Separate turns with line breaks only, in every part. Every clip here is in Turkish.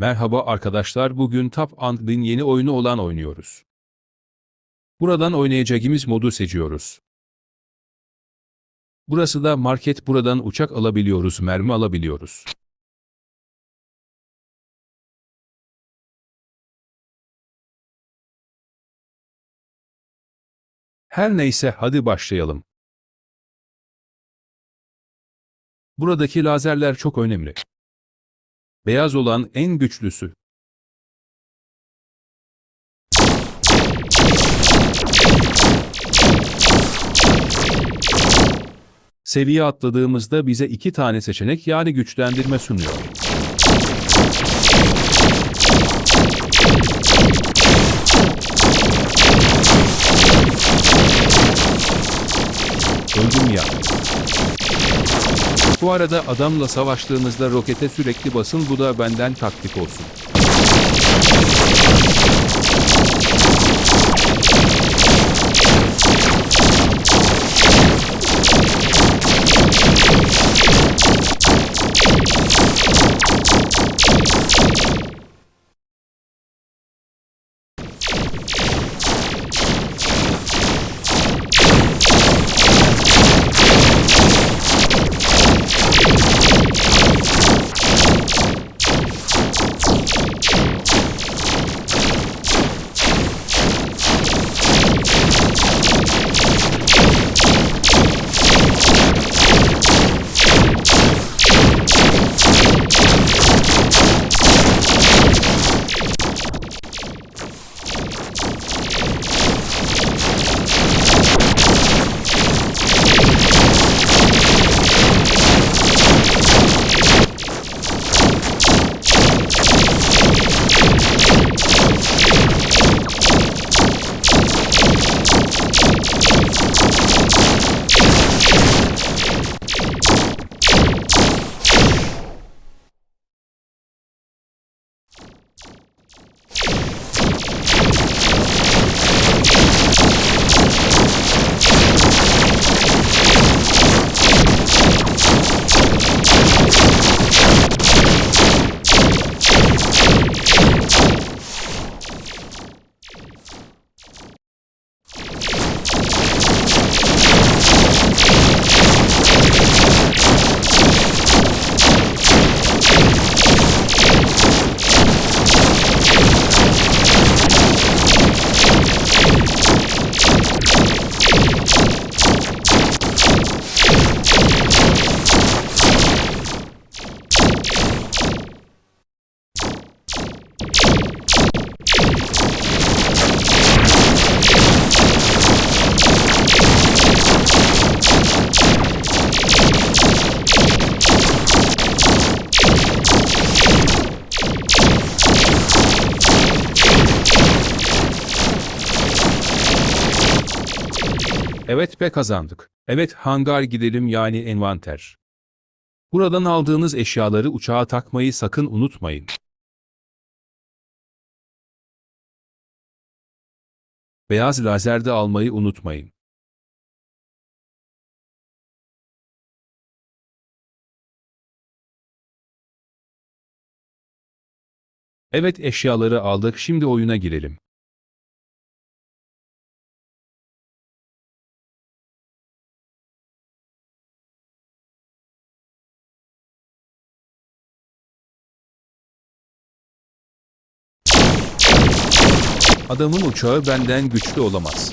Merhaba arkadaşlar bugün Top Ant'ın yeni oyunu olan oynuyoruz. Buradan oynayacağımız modu seçiyoruz. Burası da market buradan uçak alabiliyoruz mermi alabiliyoruz. Her neyse hadi başlayalım. Buradaki lazerler çok önemli. Beyaz olan en güçlüsü. Seviye atladığımızda bize iki tane seçenek yani güçlendirme sunuyor. Öldüm ya. Bu arada adamla savaştığınızda rokete sürekli basın bu da benden taktik olsun. Evet be kazandık. Evet hangar gidelim yani envanter. Buradan aldığınız eşyaları uçağa takmayı sakın unutmayın. Beyaz lazerde almayı unutmayın. Evet eşyaları aldık şimdi oyuna girelim. Adamın uçağı benden güçlü olamaz.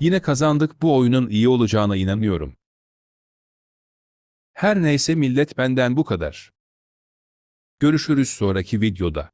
Yine kazandık bu oyunun iyi olacağına inanıyorum. Her neyse millet benden bu kadar. Görüşürüz sonraki videoda.